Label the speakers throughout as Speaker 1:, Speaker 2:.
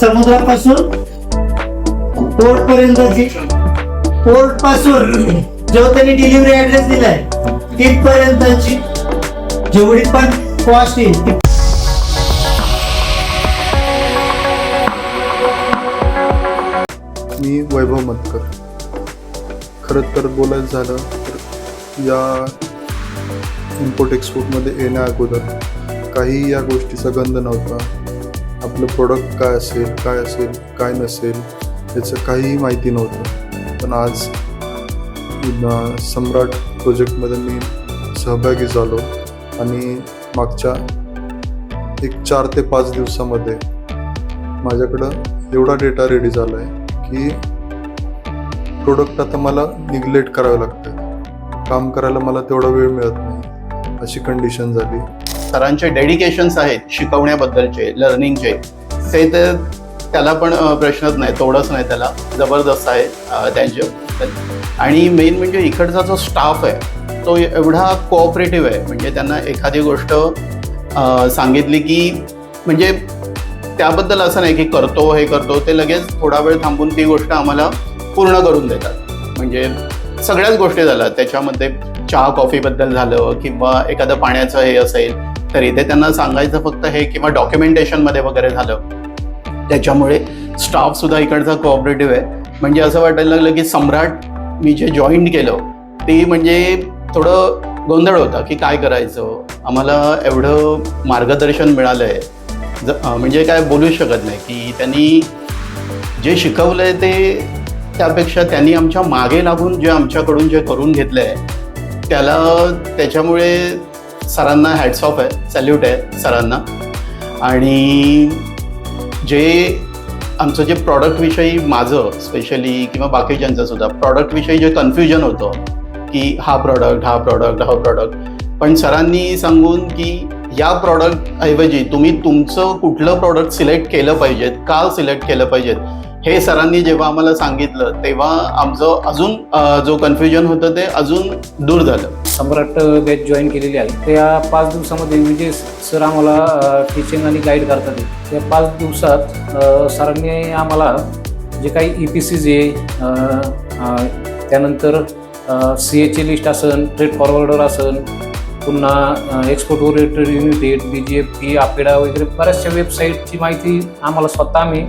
Speaker 1: समुद्रापासून पोर्ट पर्यंतची पोर्टपासून जो त्यांनी डिलिव्हरी ऍड्रेस दिलाय तिथपर्यंतची जेवढी पण कॉस्ट येईल
Speaker 2: मी वैभव मतकर खरं तर बोलायचं झालं तर या इम्पोर्ट एक्सपोर्टमध्ये येण्या अगोदर काही या गोष्टीचा गंध नव्हता. आपलं प्रोडक्ट काय असेल काय असेल काय नसेल याचं काहीही माहिती नव्हतं. पण आज सम्राट प्रोजेक्टमध्ये मी सहभागी झालो आणि मागच्या एक चार ते पाच दिवसामध्ये माझ्याकडं एवढा डेटा रेडी झाला आहे की प्रोडक्ट आता मला निग्लेक्ट करावं लागतं. काम करायला मला तेवढा वेळ मिळत नाही. अशी कंडिशन झाली.
Speaker 3: सरांचे डेडिकेशन्स आहेत शिकवण्याबद्दलचे लर्निंगचे ते तर त्याला पण प्रश्नच नाही तोडच नाही त्याला. जबरदस्त आहे त्यांचे. आणि मेन म्हणजे इकडचा जो स्टाफ आहे तो एवढा कोऑपरेटिव्ह आहे. म्हणजे त्यांना एखादी गोष्ट सांगितली की म्हणजे त्याबद्दल असं नाही की करतो हे करतो. ते लगेच थोडा वेळ थांबून ती गोष्ट आम्हाला पूर्ण करून देतात. म्हणजे सगळ्याच गोष्टी झाल्या. त्याच्यामध्ये चहा कॉफीबद्दल झालं किंवा एखादं पाण्याचं हे असेल तर इथे त्यांना सांगायचं फक्त हे किंवा डॉक्युमेंटेशनमध्ये वगैरे झालं. त्याच्यामुळे स्टाफसुद्धा इकडचा कोऑपरेटिव्ह आहे. म्हणजे असं वाटायला लागलं की सम्राट मी जे जॉईन केलं ते म्हणजे थोडं गोंधळ होता की काय करायचं? आम्हाला एवढं मार्गदर्शन मिळालं आहे ज म्हणजे काय बोलूच शकत नाही की त्यांनी जे शिकवलं आहे ते त्यापेक्षा त्यांनी आमच्या मागे लागून जे आमच्याकडून जे करून घेतलं आहे त्याला त्याच्यामुळे सरांना हॅट्स ऑफ आहे सॅल्यूट आहे सरांना. आणि जे आमचं जे प्रॉडक्टविषयी माझं स्पेशली किंवा बाकीच्यांचं सुद्धा प्रॉडक्टविषयी जे कन्फ्युजन होतं की हा प्रॉडक्ट हा प्रॉडक्ट हा प्रॉडक्ट पण सरांनी सांगून की या प्रॉडक्ट ऐवजी तुम्ही तुमचं कुठलं प्रॉडक्ट सिलेक्ट केलं पाहिजेत का सिलेक्ट केलं पाहिजेत? हे सरांनी जेव्हा आम्हाला सांगितलं तेव्हा आमचं अजून जो कन्फ्युजन होतं ते अजून दूर झालं.
Speaker 4: सम्राट बॅच जॉईन केलेली आहे. त्या पाच दिवसामध्ये म्हणजे सर आम्हाला टीचिंग आणि गाईड करतात. त्या पाच दिवसात सरांनी आम्हाला जे काही ई पी सी जे त्यानंतर सी एचे लिस्ट असन ट्रेड फॉरवर्डर असन पुन्हा export oriented united B G F P APEDA वगैरे बऱ्याचशा वेबसाईटची माहिती आम्हाला स्वतः आम्ही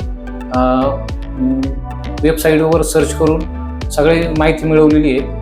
Speaker 4: वेबसाईटवर सर्च करून सगळी माहिती मिळवलेली आहे.